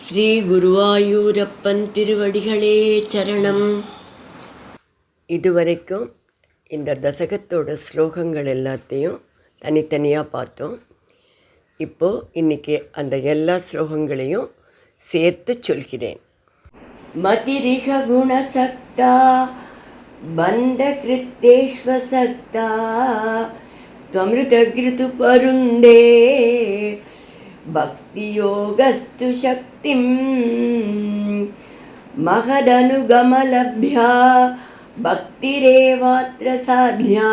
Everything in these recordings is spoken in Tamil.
ஸ்ரீ குருவாயூரப்பன் திருவடிகளே சரணம் இதுவரைக்கும் இந்த தசகத்தோட ஸ்லோகங்கள் எல்லாத்தையும் தனித்தனியாக பார்த்தோம் இப்போது இன்னைக்கு அந்த எல்லா ஸ்லோகங்களையும் சேர்த்து சொல்கிறேன் மதிரிக குணசக்தா பந்த கிருத்தேஸ்வசக்தா त्वमृतघृतु परुन्दे भक्तियोगस्तु शक्तिं महदनुगमलभ्या भक्तिरेवात्र साध्या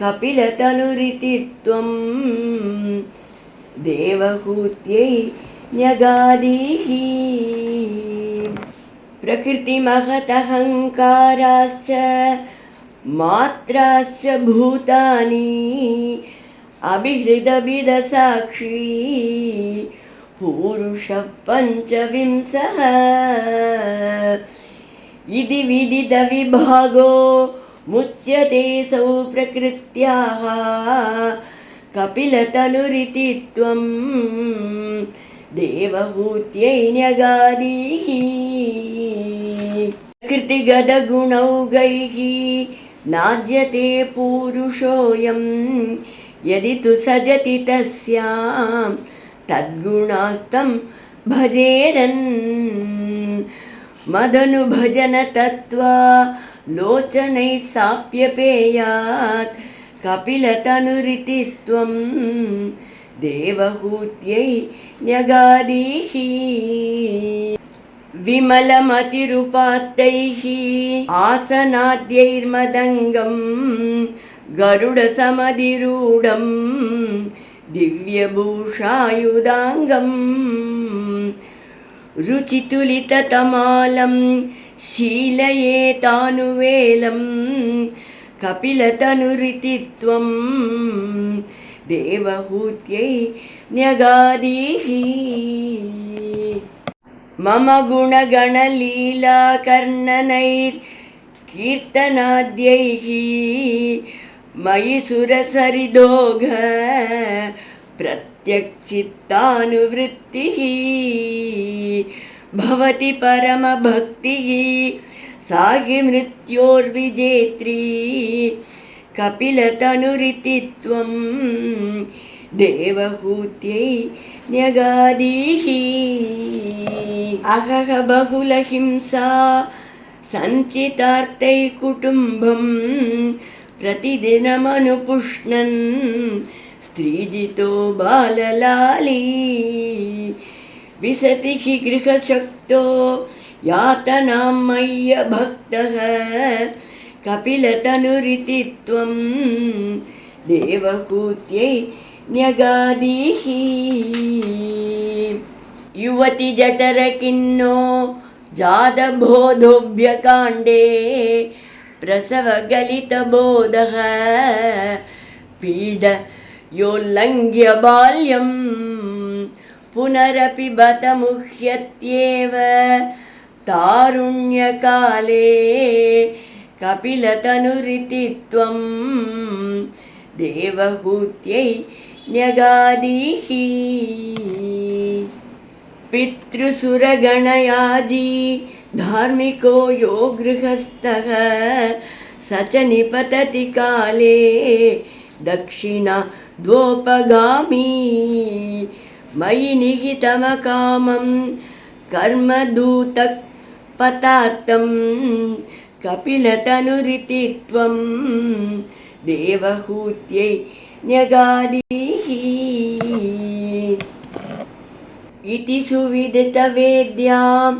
कपिलतनुरिति त्वं देवहूत्यै न्यगादीः प्रकृतिमहतहङ्काराश्च मात्राश्च भूतानि अभिहृदभिदसाक्षी पूरुषः पञ्चविंशः इति विदितविभागो मुच्यते सौ प्रकृत्याः कपिलतनुरिति त्वं देवहूत्यै न्यगादीः कृतिगदगुणौगैः नाज्यते पूरुषोऽयं यदि तु सजति तस्यां तद्गुणास्तं भजेरन् मदनुभजनतत्त्वा लोचनैः साप्यपेयात् कपिलतनुरिति त्वं देवहूत्यै न्यगादीः विमलमतिरुपात्तैः आसनाद्यैर्मदङ्गं गरुडसमधिरूढं दिव्यभूषायुधाङ्गं रुचितुलिततमालं शीलयेतानुवेलं कपिलतनुरिति त्वं देवहूत्यै न्यगादीः मम गुणगणलीलाकर्णनैर्कीर्तनाद्यैः मयि सुरसरिदोघ प्रत्यक्चित्तानुवृत्तिः भवति परमभक्तिः सा हि मृत्योर्विजेत्री कपिलतनुरिति त्वं देवहूत्यै न्यगादीः अहह बहुलहिंसा सञ्चितार्थैः कुटुम्बं प्रतिदिनमनुपुष्णन् स्त्रीजितो बाललाली विशति हि गृहशक्तो यातनां मय्यभक्तः कपिलतनुरिति त्वं देवहूत्यै न्यगादीः युवतिजठरकिन्नो जातबोधोऽभ्यकाण्डे प्रसवगलितबोधः पीड योल्लङ्घ्य बाल्यं पुनरपि बत मुह्यत्येव तारुण्यकाले कपिलतनुरिति त्वं देवहूत्यै न्यगादीः पितृसुरगणयाजी धार्मिको यो गृहस्थः स च निपतति काले दक्षिणा द्वोपगामी मयि निहितमकामं कर्मदूतक् पतार्थं कपिलतनुरिति त्वं देवहूत्यै न्यगादीः इति सुविदितवेद्यां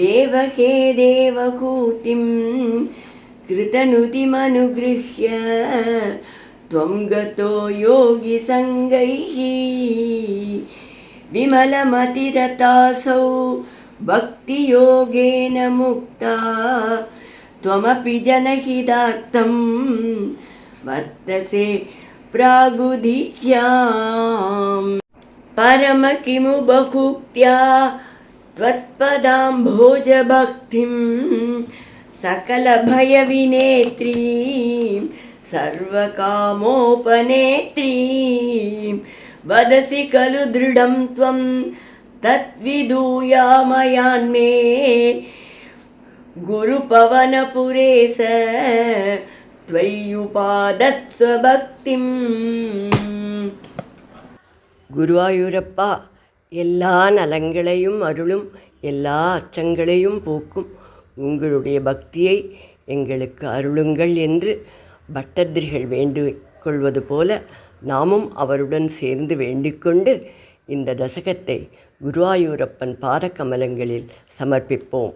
देवहे देवहूतिं कृतनुतिमनुगृह्य त्वं गतो योगिसङ्गैः विमलमतिरतासौ भक्तियोगेन मुक्ता। त्वमपि जनहितार्थं वर्तसे प्रागुदीच्याम् परम किमु बहुक्त्या त्वत्पदाम्भोजभक्तिं सकलभयविनेत्रीं सर्वकामोपनेत्रीं वदसि खलु दृढं त्वं तद्विधूयामयान्मे गुरुपवनपुरेश त्वय्युपादत्स्वभक्तिम् குருவாயூரப்பா எல்லா நலங்களையும் அருளும் எல்லா அச்சங்களையும் போக்கும் உங்களுடைய பக்தியை எங்களுக்கு அருளுங்கள் என்று பட்டத்திரிகள் வேண்டிக் கொள்வது போல நாமும் அவருடன் சேர்ந்து வேண்டிக்கொண்டு இந்த தசகத்தை குருவாயூரப்பன் பாதக்கமலங்களில் சமர்ப்பிப்போம்.